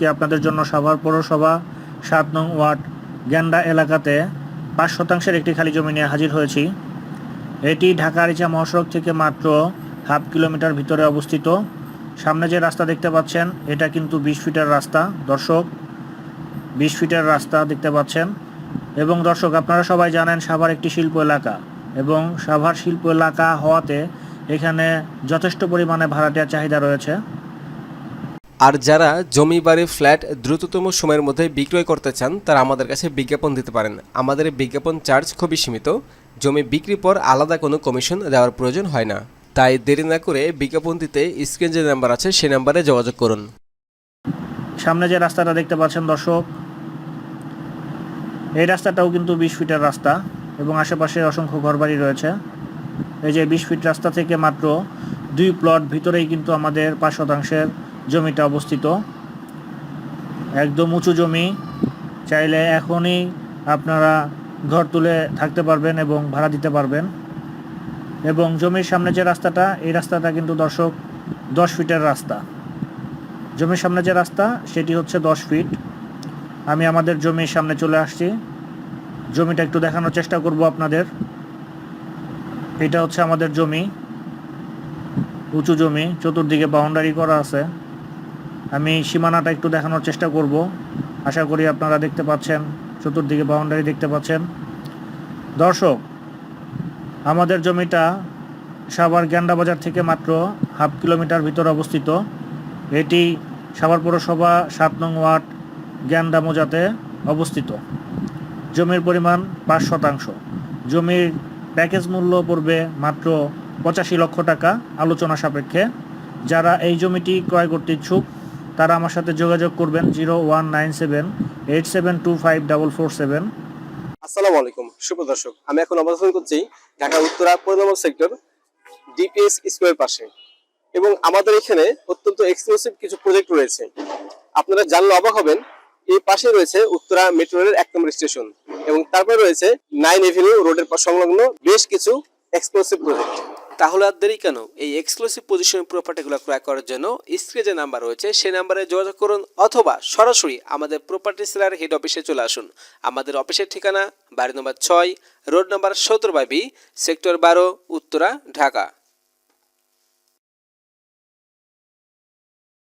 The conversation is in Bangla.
আজকে আপনাদের জন্য সাভার পৌরসভা সাত নং ওয়ার্ড গ্যান্ডা এলাকাতে পাঁচ শতাংশের একটি খালি জমি নিয়ে হাজির হয়েছি। এটি ঢাকা আরিচা মহাসড়ক থেকে মাত্র হাফ কিলোমিটার ভিতরে অবস্থিত। সামনে যে রাস্তা দেখতে পাচ্ছেন, এটা কিন্তু বিশ ফিটের রাস্তা। দর্শক, বিশ ফিটের রাস্তা দেখতে পাচ্ছেন। এবং দর্শক, আপনারা সবাই জানেন সাভার একটি শিল্প এলাকা এবং সাভার শিল্প এলাকা হওয়াতে এখানে যথেষ্ট পরিমাণে ভাড়াটিয়ার চাহিদা রয়েছে। আর যারা জমি বাড়ি ফ্ল্যাট দ্রুততম সময়ের মধ্যে বিক্রয় করতে চান, তারা আমাদের কাছে বিজ্ঞাপন দিতে পারেন। আমাদের বিজ্ঞাপন চার্জ খুবই সীমিত। জমি বিক্রির পর আলাদা কোনো কমিশন দেওয়ার প্রয়োজন হয় না। তাই দেরি না করে বিজ্ঞাপন দিতে স্ক্রিন যে নাম্বার আছে, সেই নাম্বারে যোগাযোগ করুন। সামনে যে রাস্তাটা দেখতে পাচ্ছেন দর্শক, এই রাস্তাটাও কিন্তু বিশ ফিটের রাস্তা এবং আশেপাশে অসংখ্য ঘরবাড়ি রয়েছে। এই যে বিশ ফিট রাস্তা থেকে মাত্র দুই প্লট ভিতরেই কিন্তু আমাদের পাঁচ শতাংশের জমিটা অবস্থিত। একদম উঁচু জমি, চাইলে এখনই আপনারা ঘর তুলে থাকতে পারবেন এবং ভাড়া দিতে পারবেন। এবং জমির সামনে যে রাস্তাটা, এই রাস্তাটা কিন্তু দর্শক দশ ফিটের রাস্তা। জমির সামনে যে রাস্তা, সেটি হচ্ছে দশ ফিট। আমি আমাদের জমির সামনে চলে আসছি। জমিটা একটু দেখানোর চেষ্টা করব আপনাদের। এটা হচ্ছে আমাদের জমি। উঁচু জমি, চতুর্দিকে বাউন্ডারি করা আছে। আমি সীমানাটা একটু দেখানোর চেষ্টা করব। আশা করি আপনারা দেখতে পাচ্ছেন, চতুর্দিকে বাউন্ডারি দেখতে পাচ্ছেন। দর্শক, আমাদের জমিটা সাভার গ্যান্ডা বাজার থেকে মাত্র হাফ কিলোমিটার ভিতরে অবস্থিত। এটি সাভার পৌরসভা সাত নং ওয়ার্ড গ্যান্ডা মোজাতে অবস্থিত। জমির পরিমাণ পাঁচ শতাংশ। জমির প্যাকেজ মূল্য পড়বে মাত্র পঁচাশি লক্ষ টাকা, আলোচনা সাপেক্ষে। যারা এই জমিটি ক্রয় করতে ইচ্ছুক তারা আমার সাথে যোগাযোগ করবেন zero one nine seven eight seven two five double four seven. আসসালামু আলাইকুম। শুভ দর্শক, আমি এখন অবস্থান করছি ঢাকা উত্তরা পনেরো সেক্টর ডিপিএস স্কুলের পাশে এবং আমাদের এখানে অত্যন্ত এক্সক্লুসিভ কিছু প্রজেক্ট রয়েছে। আপনারা জানলে অবাক হবেন, এই পাশে রয়েছে উত্তরা মেট্রো রেলের এক নম্বর স্টেশন এবং তারপরে রয়েছে নাইন এভিনিউ রোডের সংলগ্ন বেশ কিছু এক্সক্লুসিভ প্রজেক্ট তাহলে আর দেরি কেন? এই এক্সক্লুসিভ পজিশন প্রপার্টিগুলো ক্রয় করার জন্য স্ক্রিনে যে নাম্বার রয়েছে, সেই নাম্বারে যোগাযোগ করুন অথবা সরাসরি আমাদের প্রপার্টি সেলার হেড অফিসে চলে আসুন। আমাদের অফিসের ঠিকানা বাড়ি নম্বর ছয় রোড নম্বর সতেরো বাই বি সেক্টর বারো, উত্তরা, ঢাকা।